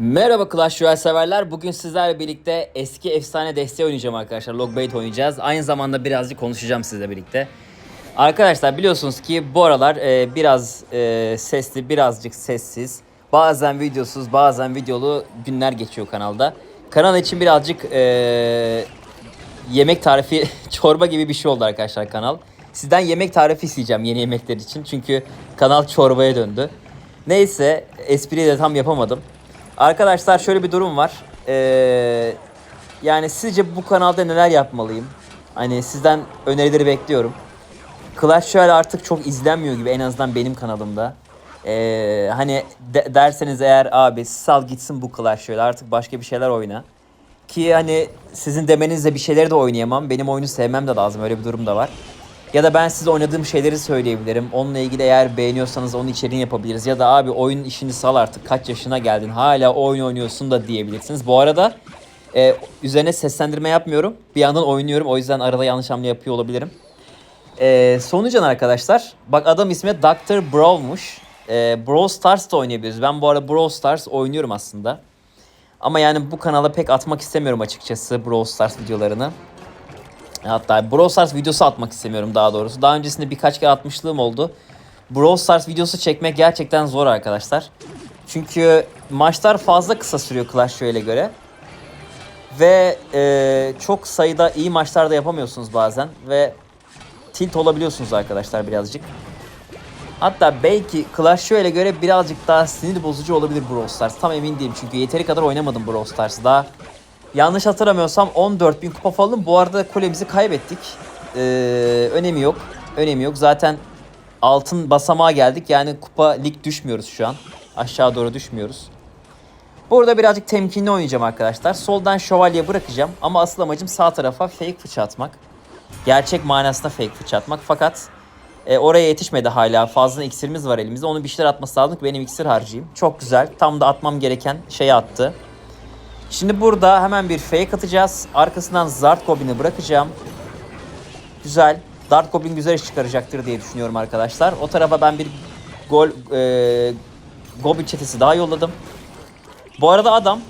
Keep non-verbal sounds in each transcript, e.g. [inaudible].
Merhaba Clash Royale severler. Bugün sizlerle birlikte eski efsane desteği oynayacağım arkadaşlar. Logbait oynayacağız. Aynı zamanda birazcık konuşacağım sizle birlikte. Arkadaşlar biliyorsunuz ki bu aralar e, biraz e, sesli, birazcık sessiz. Bazen videosuz, bazen videolu günler geçiyor kanalda. Kanal için birazcık e, yemek tarifi, [laughs] çorba gibi bir şey oldu arkadaşlar kanal. Sizden yemek tarifi isteyeceğim yeni yemekler için. Çünkü kanal çorbaya döndü. Neyse espriyi de tam yapamadım. Arkadaşlar şöyle bir durum var. Ee, yani sizce bu kanalda neler yapmalıyım? Hani sizden önerileri bekliyorum. Clash Royale artık çok izlenmiyor gibi en azından benim kanalımda. Ee, hani de- derseniz eğer abi sal gitsin bu Clash Royale artık başka bir şeyler oyna. Ki hani sizin demenizle bir şeyleri de oynayamam. Benim oyunu sevmem de lazım öyle bir durum da var. Ya da ben size oynadığım şeyleri söyleyebilirim. Onunla ilgili eğer beğeniyorsanız onun içeriğini yapabiliriz. Ya da abi oyun işini sal artık kaç yaşına geldin hala oyun oynuyorsun da diyebilirsiniz. Bu arada e, üzerine seslendirme yapmıyorum. Bir yandan oynuyorum o yüzden arada yanlış hamle yapıyor olabilirim. E, sonucan arkadaşlar bak adam ismi Dr. Brawl'muş. E, Brawl Stars da oynayabiliriz. Ben bu arada Brawl Stars oynuyorum aslında. Ama yani bu kanala pek atmak istemiyorum açıkçası Brawl Stars videolarını. Hatta Brawl Stars videosu atmak istemiyorum daha doğrusu. Daha öncesinde birkaç kere atmışlığım oldu. Brawl Stars videosu çekmek gerçekten zor arkadaşlar. Çünkü maçlar fazla kısa sürüyor Clash Royale'e göre. Ve e, çok sayıda iyi maçlar da yapamıyorsunuz bazen. Ve tilt olabiliyorsunuz arkadaşlar birazcık. Hatta belki Clash Royale'e göre birazcık daha sinir bozucu olabilir Brawl Stars. Tam emin değilim çünkü yeteri kadar oynamadım Brawl Stars. Daha yanlış hatırlamıyorsam 14.000 kupa falan. Bu arada kulemizi kaybettik. Ee, önemi yok. Önemi yok. Zaten altın basamağa geldik. Yani kupa lig düşmüyoruz şu an. Aşağı doğru düşmüyoruz. Burada birazcık temkinli oynayacağım arkadaşlar. Soldan şövalye bırakacağım. Ama asıl amacım sağ tarafa fake fıça atmak. Gerçek manasında fake fıça atmak. Fakat e, oraya yetişmedi hala. Fazla iksirimiz var elimizde. Onu bir şeyler atması lazım ki benim iksir harcayayım. Çok güzel. Tam da atmam gereken şeyi attı. Şimdi burada hemen bir fake atacağız. Arkasından Zart Goblin'i bırakacağım. Güzel. Dart Goblin güzel iş çıkaracaktır diye düşünüyorum arkadaşlar. O tarafa ben bir gol e, Goblin çetesi daha yolladım. Bu arada adam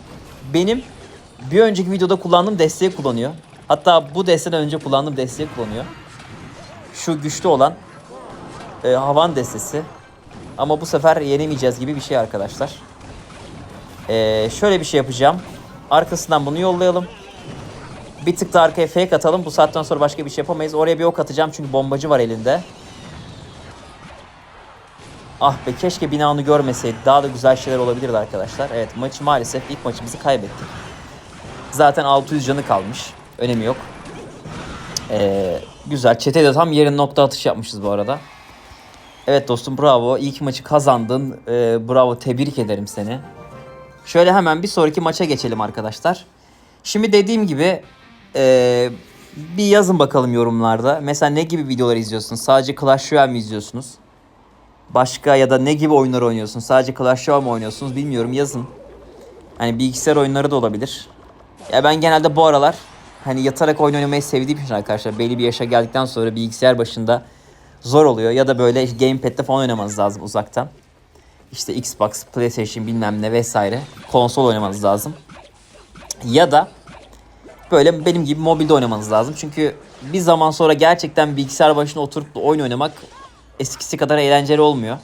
benim bir önceki videoda kullandığım desteği kullanıyor. Hatta bu desteden önce kullandığım desteği kullanıyor. Şu güçlü olan e, havan destesi. Ama bu sefer yenemeyeceğiz gibi bir şey arkadaşlar. E, şöyle bir şey yapacağım. Arkasından bunu yollayalım. Bir tık da arkaya fake atalım. Bu saatten sonra başka bir şey yapamayız. Oraya bir ok atacağım çünkü bombacı var elinde. Ah be keşke binanı görmeseydi. Daha da güzel şeyler olabilirdi arkadaşlar. Evet maçı maalesef ilk maçımızı kaybettik. Zaten 600 canı kalmış. Önemi yok. Ee, güzel. Çete de tam yerin nokta atış yapmışız bu arada. Evet dostum bravo. İlk maçı kazandın. Ee, bravo tebrik ederim seni. Şöyle hemen bir sonraki maça geçelim arkadaşlar. Şimdi dediğim gibi ee, bir yazın bakalım yorumlarda. Mesela ne gibi videolar izliyorsunuz? Sadece Clash Royale mi izliyorsunuz? Başka ya da ne gibi oyunlar oynuyorsunuz? Sadece Clash Royale mi oynuyorsunuz? Bilmiyorum yazın. Hani bilgisayar oyunları da olabilir. Ya ben genelde bu aralar hani yatarak oyun oynamayı sevdiğim için arkadaşlar belli bir yaşa geldikten sonra bilgisayar başında zor oluyor. Ya da böyle gamepad'de falan oynamanız lazım uzaktan. İşte Xbox, PlayStation bilmem ne vesaire konsol oynamanız lazım. Ya da böyle benim gibi mobilde oynamanız lazım. Çünkü bir zaman sonra gerçekten bilgisayar başına oturup da oyun oynamak eskisi kadar eğlenceli olmuyor.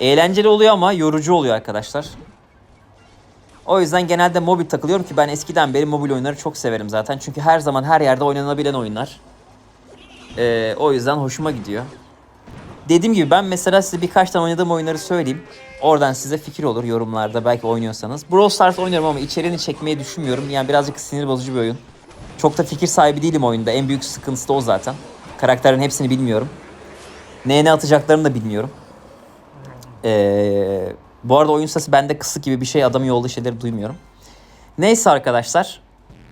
Eğlenceli oluyor ama yorucu oluyor arkadaşlar. O yüzden genelde mobil takılıyorum ki ben eskiden beri mobil oyunları çok severim zaten. Çünkü her zaman her yerde oynanabilen oyunlar. Ee, o yüzden hoşuma gidiyor. Dediğim gibi ben mesela size birkaç tane oynadığım oyunları söyleyeyim. Oradan size fikir olur yorumlarda belki oynuyorsanız. Brawl Stars oynuyorum ama içeriğini çekmeyi düşünmüyorum. Yani birazcık sinir bozucu bir oyun. Çok da fikir sahibi değilim oyunda. En büyük sıkıntısı da o zaten. Karakterlerin hepsini bilmiyorum. Neye ne atacaklarını da bilmiyorum. Ee, bu arada oyun sesi bende kısık gibi bir şey. Adamın yolda şeyleri duymuyorum. Neyse arkadaşlar.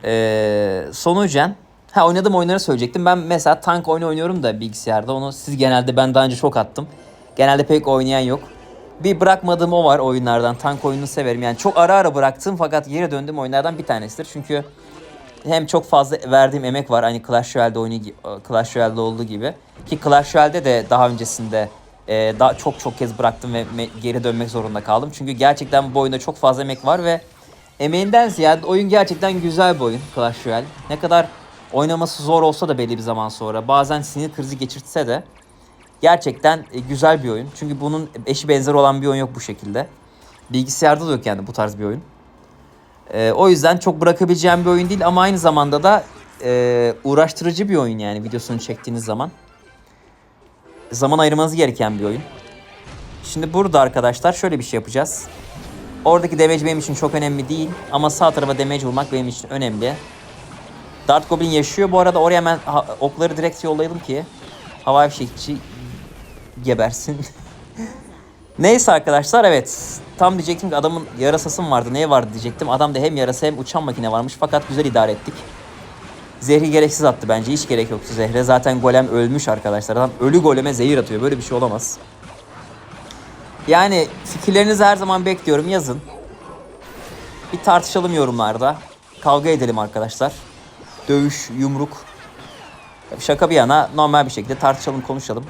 Ee, sonucen Ha oynadığım oyunları söyleyecektim. Ben mesela tank oyunu oynuyorum da bilgisayarda. Onu siz genelde ben daha önce çok attım. Genelde pek oynayan yok. Bir bırakmadığım o var oyunlardan. Tank oyununu severim. Yani çok ara ara bıraktım fakat geri döndüğüm oyunlardan bir tanesidir. Çünkü hem çok fazla verdiğim emek var. Aynı Clash Royale'de oyunu Clash Royale'de olduğu gibi. Ki Clash Royale'de de daha öncesinde e, daha çok çok kez bıraktım ve geri dönmek zorunda kaldım. Çünkü gerçekten bu oyunda çok fazla emek var ve emeğinden ziyade oyun gerçekten güzel bir oyun Clash Royale. Ne kadar oynaması zor olsa da belli bir zaman sonra bazen sinir krizi geçirtse de gerçekten e, güzel bir oyun. Çünkü bunun eşi benzeri olan bir oyun yok bu şekilde. Bilgisayarda da yok yani bu tarz bir oyun. Ee, o yüzden çok bırakabileceğim bir oyun değil ama aynı zamanda da e, uğraştırıcı bir oyun yani videosunu çektiğiniz zaman. Zaman ayırmanız gereken bir oyun. Şimdi burada arkadaşlar şöyle bir şey yapacağız. Oradaki damage benim için çok önemli değil ama sağ tarafa damage vurmak benim için önemli. Dart Goblin yaşıyor. Bu arada oraya hemen okları direkt yollayalım ki havai fişekçi gebersin. [laughs] Neyse arkadaşlar evet. Tam diyecektim ki adamın yarasası vardı neye vardı diyecektim. Adamda hem yarasa hem uçan makine varmış fakat güzel idare ettik. Zehri gereksiz attı bence. Hiç gerek yoktu zehre. Zaten golem ölmüş arkadaşlar. Adam ölü goleme zehir atıyor. Böyle bir şey olamaz. Yani fikirlerinizi her zaman bekliyorum. Yazın. Bir tartışalım yorumlarda. Kavga edelim arkadaşlar. Dövüş, yumruk. Şaka bir yana normal bir şekilde tartışalım, konuşalım.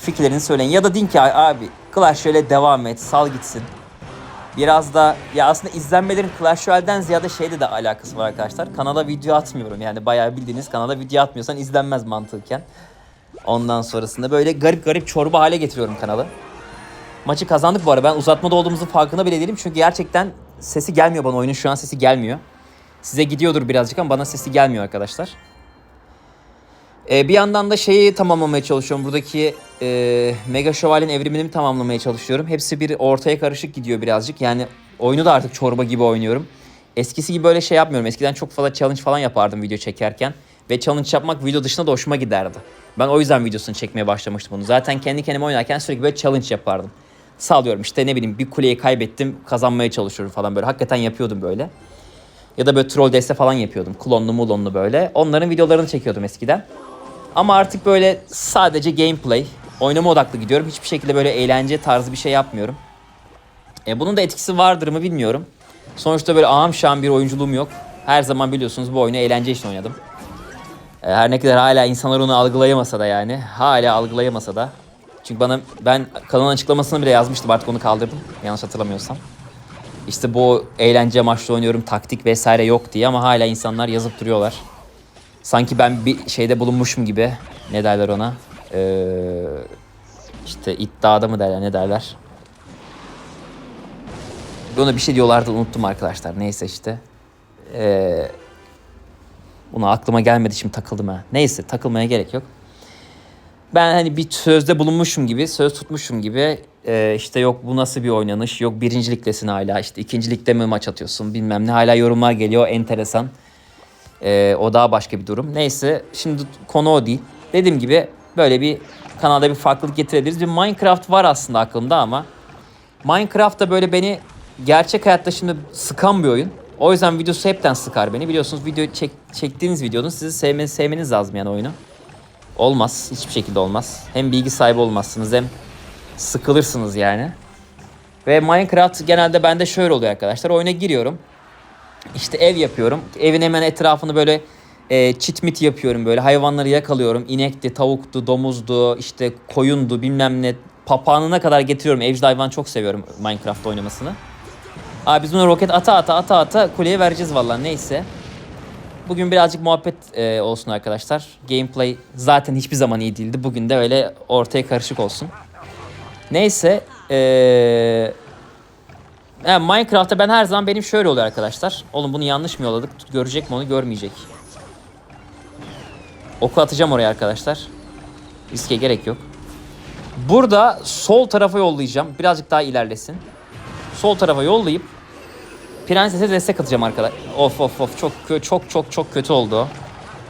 Fikirlerini söyleyin. Ya da deyin ki abi Clash şöyle devam et, sal gitsin. Biraz da ya aslında izlenmelerin Clash Royale'den ziyade şeyde de alakası var arkadaşlar. Kanala video atmıyorum yani bayağı bildiğiniz kanala video atmıyorsan izlenmez mantıken. Ondan sonrasında böyle garip garip çorba hale getiriyorum kanalı. Maçı kazandık bu arada. Ben uzatmada olduğumuzun farkında bile değilim. Çünkü gerçekten sesi gelmiyor bana. Oyunun şu an sesi gelmiyor. Size gidiyordur birazcık ama bana sesi gelmiyor arkadaşlar. Ee, bir yandan da şeyi tamamlamaya çalışıyorum. Buradaki e, Mega Şövalye'nin evrimini tamamlamaya çalışıyorum. Hepsi bir ortaya karışık gidiyor birazcık. Yani oyunu da artık çorba gibi oynuyorum. Eskisi gibi böyle şey yapmıyorum. Eskiden çok fazla challenge falan yapardım video çekerken. Ve challenge yapmak video dışında da hoşuma giderdi. Ben o yüzden videosunu çekmeye başlamıştım bunu. Zaten kendi kendime oynarken sürekli böyle challenge yapardım. Sağlıyorum işte ne bileyim bir kuleyi kaybettim kazanmaya çalışıyorum falan böyle. Hakikaten yapıyordum böyle. Ya da böyle troll deste falan yapıyordum. Klonlu mulonlu böyle. Onların videolarını çekiyordum eskiden. Ama artık böyle sadece gameplay, oynama odaklı gidiyorum. Hiçbir şekilde böyle eğlence tarzı bir şey yapmıyorum. E, bunun da etkisi vardır mı bilmiyorum. Sonuçta böyle aham şahım bir oyunculuğum yok. Her zaman biliyorsunuz bu oyunu eğlence için oynadım. E, her ne kadar hala insanlar onu algılayamasa da yani. Hala algılayamasa da. Çünkü bana ben kanalın açıklamasını bile yazmıştım artık onu kaldırdım. Yanlış hatırlamıyorsam. İşte bu eğlence amaçlı oynuyorum taktik vesaire yok diye ama hala insanlar yazıp duruyorlar. Sanki ben bir şeyde bulunmuşum gibi. Ne derler ona? Ee, işte iddiada mı derler ne derler? Ona bir şey diyorlardı unuttum arkadaşlar. Neyse işte. Ee, Buna aklıma gelmedi şimdi takıldım ha. Neyse takılmaya gerek yok. Ben hani bir sözde bulunmuşum gibi, söz tutmuşum gibi e, işte yok bu nasıl bir oynanış, yok birinciliktesin hala, işte ikincilikte mi maç atıyorsun bilmem ne. Hala yorumlar geliyor enteresan. E, o daha başka bir durum. Neyse şimdi konu o değil. Dediğim gibi böyle bir kanalda bir farklılık getirebiliriz. Bir Minecraft var aslında aklımda ama Minecraft da böyle beni gerçek hayatta şimdi sıkan bir oyun. O yüzden videosu hepten sıkar beni. Biliyorsunuz video çek, çektiğiniz videonun sizi sevmeniz, sevmeniz lazım yani oyunu. Olmaz. Hiçbir şekilde olmaz. Hem bilgi sahibi olmazsınız hem sıkılırsınız yani. Ve Minecraft genelde bende şöyle oluyor arkadaşlar. Oyuna giriyorum. İşte ev yapıyorum. Evin hemen etrafını böyle e, çit mit yapıyorum böyle. Hayvanları yakalıyorum. İnekti, tavuktu, domuzdu, işte koyundu bilmem ne. Papağanına kadar getiriyorum. Evcil hayvan çok seviyorum Minecraft oynamasını. Abi biz bunu roket ata ata ata ata kuleye vereceğiz vallahi neyse. Bugün birazcık muhabbet e, olsun arkadaşlar. Gameplay zaten hiçbir zaman iyi değildi. Bugün de öyle ortaya karışık olsun. Neyse. E, yani Minecraft'ta ben her zaman benim şöyle oluyor arkadaşlar. Oğlum bunu yanlış mı yolladık? Görecek mi onu görmeyecek. Oku atacağım oraya arkadaşlar. Riske gerek yok. Burada sol tarafa yollayacağım. Birazcık daha ilerlesin. Sol tarafa yollayıp Prenses'e destek atacağım arkadaş. Of of of çok çok çok çok kötü oldu.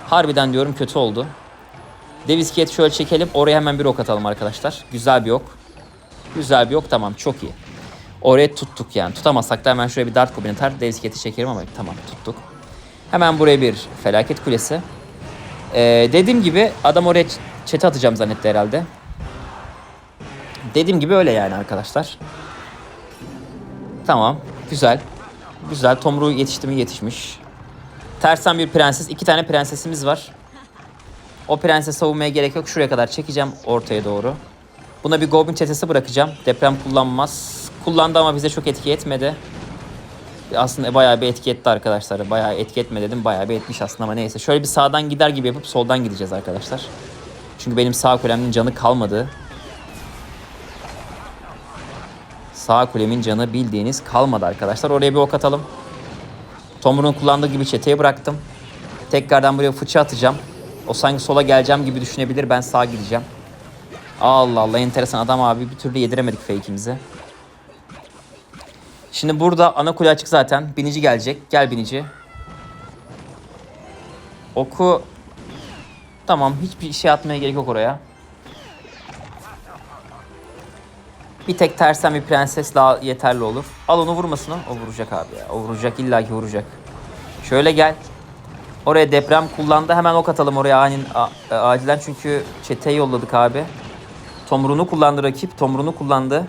Harbiden diyorum kötü oldu. Deviz Kiyet şöyle çekelim. Oraya hemen bir ok atalım arkadaşlar. Güzel bir ok. Güzel bir ok tamam çok iyi. Oraya tuttuk yani. Tutamazsak da hemen şuraya bir dart kubini atar. Deviz Kiyet'i çekerim ama tamam tuttuk. Hemen buraya bir felaket kulesi. Ee, dediğim gibi adam oraya çete atacağım zannetti herhalde. Dediğim gibi öyle yani arkadaşlar. Tamam. Güzel. Güzel. Tomruğu yetişti mi? Yetişmiş. Tersten bir prenses. iki tane prensesimiz var. O prenses savunmaya gerek yok. Şuraya kadar çekeceğim ortaya doğru. Buna bir Goblin çetesi bırakacağım. Deprem kullanmaz. Kullandı ama bize çok etki etmedi. Aslında bayağı bir etki etti arkadaşlar. Bayağı etki etme dedim. Bayağı bir etmiş aslında ama neyse. Şöyle bir sağdan gider gibi yapıp soldan gideceğiz arkadaşlar. Çünkü benim sağ kulemin canı kalmadı. Sağ kulemin canı bildiğiniz kalmadı arkadaşlar. Oraya bir ok atalım. Tomur'un kullandığı gibi çeteye bıraktım. Tekrardan buraya fıçı atacağım. O sanki sola geleceğim gibi düşünebilir. Ben sağa gideceğim. Allah Allah enteresan adam abi. Bir türlü yediremedik fake'imizi. Şimdi burada ana kule açık zaten. Binici gelecek. Gel binici. Oku... Tamam hiçbir şey atmaya gerek yok oraya. Bir tek tersten bir prenses daha yeterli olur. Al onu vurmasın o. O vuracak abi ya. O vuracak illaki vuracak. Şöyle gel. Oraya deprem kullandı. Hemen ok atalım oraya anin, e, acilen çünkü çeteyi yolladık abi. Tomruğunu kullandı rakip. Tomruğunu kullandı.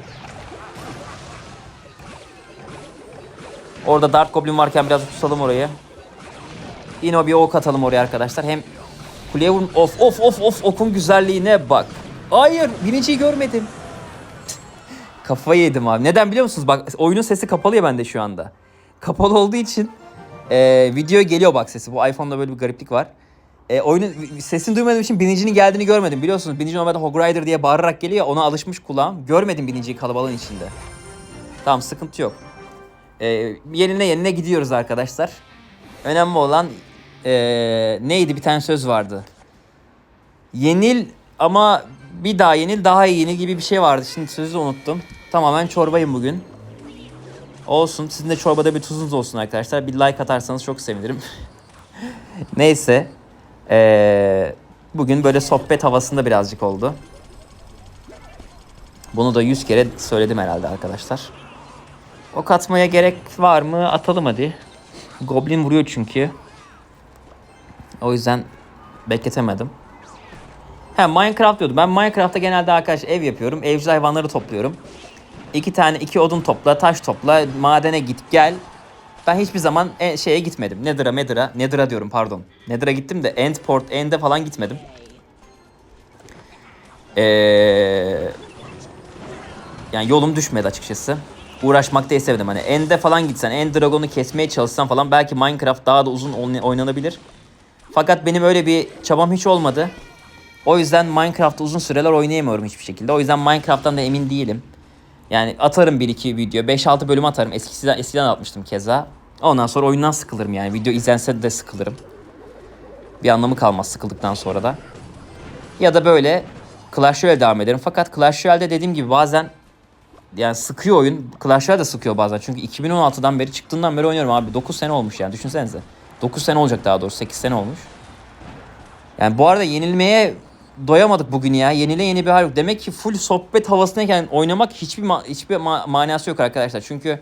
Orada Dart Goblin varken biraz tutalım orayı. Yine o bir ok atalım oraya arkadaşlar. Hem kuleye vurun. Of of of of okun güzelliğine bak. Hayır birinciyi görmedim. Kafayı yedim abi. Neden biliyor musunuz? Bak oyunun sesi kapalı ya bende şu anda. Kapalı olduğu için e, video geliyor bak sesi. Bu iPhone'da böyle bir gariplik var. E, oyunun sesini duymadığım için binicinin geldiğini görmedim. Biliyorsunuz binici normalde Hog Rider diye bağırarak geliyor. Ona alışmış kulağım. Görmedim biniciyi kalabalığın içinde. Tamam sıkıntı yok. E, yenine yenine gidiyoruz arkadaşlar. Önemli olan e, neydi bir tane söz vardı. Yenil ama bir daha yenil daha iyi yenil gibi bir şey vardı. Şimdi sözü unuttum. Tamamen çorbayım bugün. Olsun. Sizin de çorbada bir tuzunuz olsun arkadaşlar. Bir like atarsanız çok sevinirim. [laughs] Neyse. Ee, bugün böyle sohbet havasında birazcık oldu. Bunu da 100 kere söyledim herhalde arkadaşlar. Ok atmaya gerek var mı? Atalım hadi. Goblin vuruyor çünkü. O yüzden bekletemedim. He Minecraft diyordum. Ben Minecraft'ta genelde arkadaş ev yapıyorum. Evcil hayvanları topluyorum. İki tane iki odun topla, taş topla, madene git gel. Ben hiçbir zaman e, şeye gitmedim. Nether'a, Nether'a, Nether'a diyorum pardon. Nether'a gittim de Endport, End'e falan gitmedim. Ee, yani yolum düşmedi açıkçası. Uğraşmak da istemedim. Hani End'e falan gitsen, End Dragon'u kesmeye çalışsan falan belki Minecraft daha da uzun oyn- oynanabilir. Fakat benim öyle bir çabam hiç olmadı. O yüzden Minecraft'ı uzun süreler oynayamıyorum hiçbir şekilde. O yüzden Minecraft'tan da emin değilim. Yani atarım 1-2 video. 5-6 bölüm atarım. Eskiden, eskiden atmıştım keza. Ondan sonra oyundan sıkılırım yani. Video izlense de sıkılırım. Bir anlamı kalmaz sıkıldıktan sonra da. Ya da böyle Clash Royale devam ederim. Fakat Clash Royale'de dediğim gibi bazen yani sıkıyor oyun. Clash Royale de sıkıyor bazen. Çünkü 2016'dan beri çıktığından beri oynuyorum abi. 9 sene olmuş yani düşünsenize. 9 sene olacak daha doğrusu. 8 sene olmuş. Yani bu arada yenilmeye doyamadık bugün ya. Yenile yeni bir hal yok. Demek ki full sohbet havasındayken oynamak hiçbir ma- hiçbir ma- manası yok arkadaşlar. Çünkü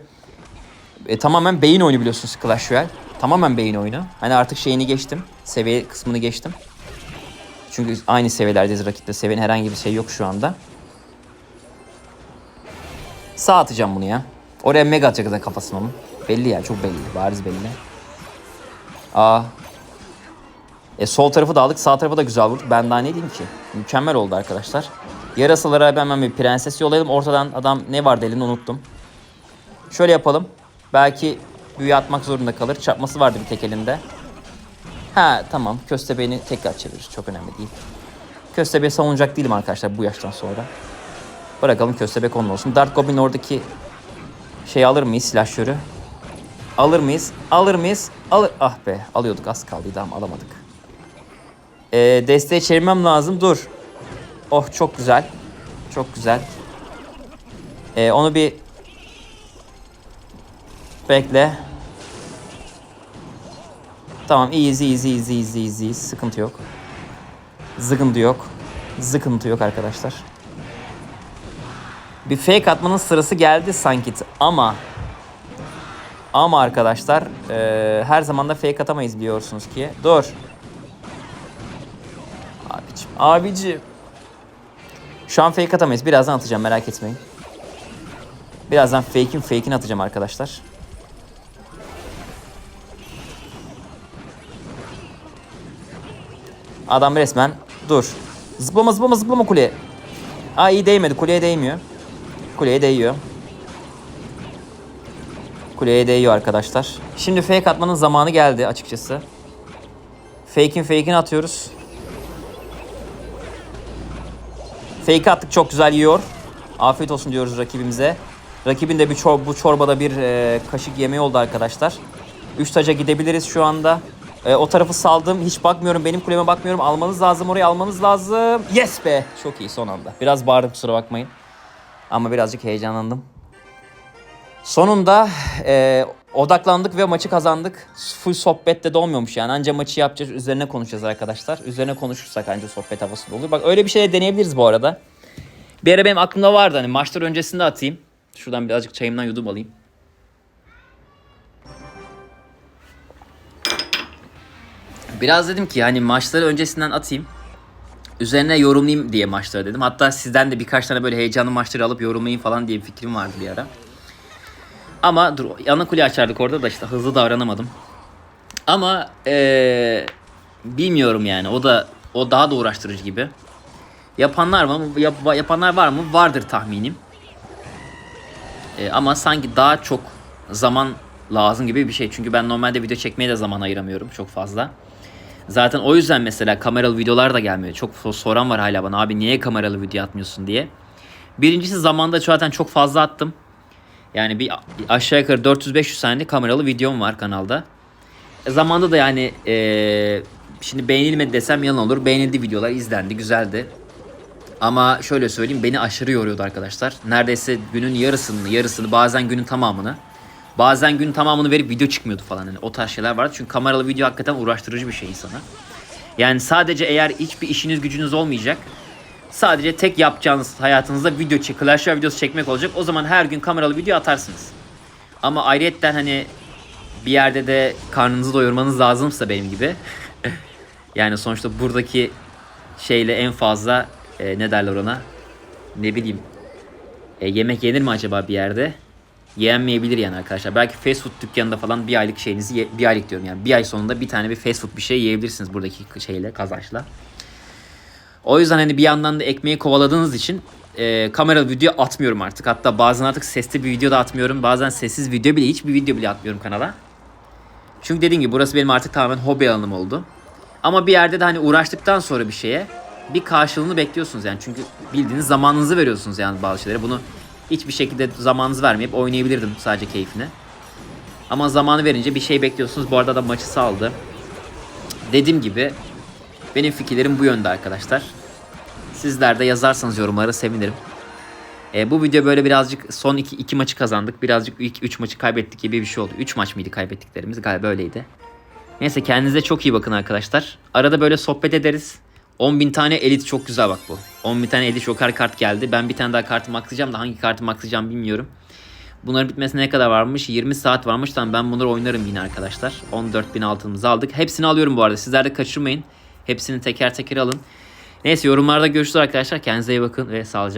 e, tamamen beyin oyunu biliyorsunuz Clash Royale. Tamamen beyin oyunu. Hani artık şeyini geçtim. Seviye kısmını geçtim. Çünkü aynı seviyelerdeyiz rakiple. Seviyenin herhangi bir şey yok şu anda. Sağ atacağım bunu ya. Oraya mega atacak zaten kafasına onun. Belli ya çok belli. Bariz belli. Aa. E, sol tarafı da aldık. Sağ tarafı da güzel vurduk. Ben daha ne diyeyim ki? Mükemmel oldu arkadaşlar. Yarasalara hemen bir prenses yollayalım. Ortadan adam ne vardı elinde unuttum. Şöyle yapalım. Belki büyü atmak zorunda kalır. Çarpması vardı bir tek elinde. Ha tamam. Köstebeğini tekrar çevirir. Çok önemli değil. Köstebeği savunacak değilim arkadaşlar bu yaştan sonra. Bırakalım köstebek onun olsun. Dart Goblin oradaki şey alır mıyız silahşörü? Alır mıyız? Alır mıyız? Alır. Ah be alıyorduk az kaldıydı ama alamadık. Ee, desteğe çevirmem lazım. Dur. Oh çok güzel. Çok güzel. Ee, onu bir bekle. Tamam easy easy easy easy easy. Sıkıntı yok. Zıkıntı yok. Zıkıntı yok arkadaşlar. Bir fake atmanın sırası geldi sanki ama ama arkadaşlar eee, her zaman da fake atamayız biliyorsunuz ki. Dur. Abicim. Şu an fake atamayız. Birazdan atacağım merak etmeyin. Birazdan fake'in fake'ini atacağım arkadaşlar. Adam resmen dur. Zıplama zıplama zıplama kuleye. Aa iyi değmedi. Kuleye değmiyor. Kuleye değiyor. Kuleye değiyor arkadaşlar. Şimdi fake atmanın zamanı geldi açıkçası. Fake'in fake'ini atıyoruz. Fake attık çok güzel yiyor. Afiyet olsun diyoruz rakibimize. Rakibin de bir çor- bu çorbada bir e, kaşık yemeği oldu arkadaşlar. 3 taca gidebiliriz şu anda. E, o tarafı saldım. Hiç bakmıyorum. Benim kuleme bakmıyorum. Almanız lazım orayı almanız lazım. Yes be. Çok iyi son anda. Biraz bağırdım kusura bakmayın. Ama birazcık heyecanlandım. Sonunda e, odaklandık ve maçı kazandık. Full sohbette de olmuyormuş yani. Anca maçı yapacağız, üzerine konuşacağız arkadaşlar. Üzerine konuşursak anca sohbet havasında olur. Bak öyle bir şey de deneyebiliriz bu arada. Bir ara benim aklımda vardı hani maçlar öncesinde atayım. Şuradan birazcık çayımdan yudum alayım. Biraz dedim ki hani maçları öncesinden atayım. Üzerine yorumlayayım diye maçları dedim. Hatta sizden de birkaç tane böyle heyecanlı maçları alıp yorumlayayım falan diye bir fikrim vardı bir ara. Ama dur ana kule açardık orada da işte hızlı davranamadım. Ama eee, bilmiyorum yani o da o daha da uğraştırıcı gibi. Yapanlar var mı? Yap- yapanlar var mı? Vardır tahminim. Eee, ama sanki daha çok zaman lazım gibi bir şey. Çünkü ben normalde video çekmeye de zaman ayıramıyorum çok fazla. Zaten o yüzden mesela kameralı videolar da gelmiyor. Çok so- soran var hala bana abi niye kameralı video atmıyorsun diye. Birincisi zamanda zaten çok fazla attım. Yani bir aşağı yukarı 400-500 tane kameralı videom var kanalda. E, zamanda da yani e, şimdi beğenilmedi desem yalan olur. Beğenildi videolar izlendi güzeldi. Ama şöyle söyleyeyim beni aşırı yoruyordu arkadaşlar. Neredeyse günün yarısını, yarısını bazen günün tamamını. Bazen günün tamamını verip video çıkmıyordu falan. Yani o tarz şeyler vardı. Çünkü kameralı video hakikaten uğraştırıcı bir şey insana. Yani sadece eğer hiçbir işiniz gücünüz olmayacak. Sadece tek yapacağınız hayatınızda video çek, Clash videosu çekmek olacak. O zaman her gün kameralı video atarsınız. Ama ayrıyetten hani bir yerde de karnınızı doyurmanız lazımsa benim gibi. [laughs] yani sonuçta buradaki şeyle en fazla e, ne derler ona? Ne bileyim. E, yemek yenir mi acaba bir yerde? Yenmeyebilir yani arkadaşlar. Belki fast food dükkanında falan bir aylık şeyinizi bir aylık diyorum yani bir ay sonunda bir tane bir fast food bir şey yiyebilirsiniz buradaki şeyle kazançla. O yüzden hani bir yandan da ekmeği kovaladığınız için e, kameralı video atmıyorum artık. Hatta bazen artık sesli bir video da atmıyorum. Bazen sessiz video bile hiçbir video bile atmıyorum kanala. Çünkü dediğim gibi burası benim artık tamamen hobi alanım oldu. Ama bir yerde de hani uğraştıktan sonra bir şeye bir karşılığını bekliyorsunuz yani. Çünkü bildiğiniz zamanınızı veriyorsunuz yani bazı şeylere. Bunu hiçbir şekilde zamanınızı vermeyip oynayabilirdim sadece keyfine. Ama zamanı verince bir şey bekliyorsunuz. Bu arada da maçı saldı. Dediğim gibi benim fikirlerim bu yönde arkadaşlar. Sizler de yazarsanız yorumlara sevinirim. E, bu video böyle birazcık son iki, iki maçı kazandık. Birazcık ilk üç maçı kaybettik gibi bir şey oldu. Üç maç mıydı kaybettiklerimiz? Galiba öyleydi. Neyse kendinize çok iyi bakın arkadaşlar. Arada böyle sohbet ederiz. 10.000 tane elit çok güzel bak bu. 10.000 tane elit joker kart geldi. Ben bir tane daha kartımı aklayacağım da hangi kartımı aklayacağım bilmiyorum. Bunların bitmesine ne kadar varmış? 20 saat varmış. Tamam ben bunları oynarım yine arkadaşlar. 14.000 altınımızı aldık. Hepsini alıyorum bu arada. Sizler de kaçırmayın. Hepsini teker teker alın. Neyse yorumlarda görüşürüz arkadaşlar. Kendinize iyi bakın ve sağlıcakla.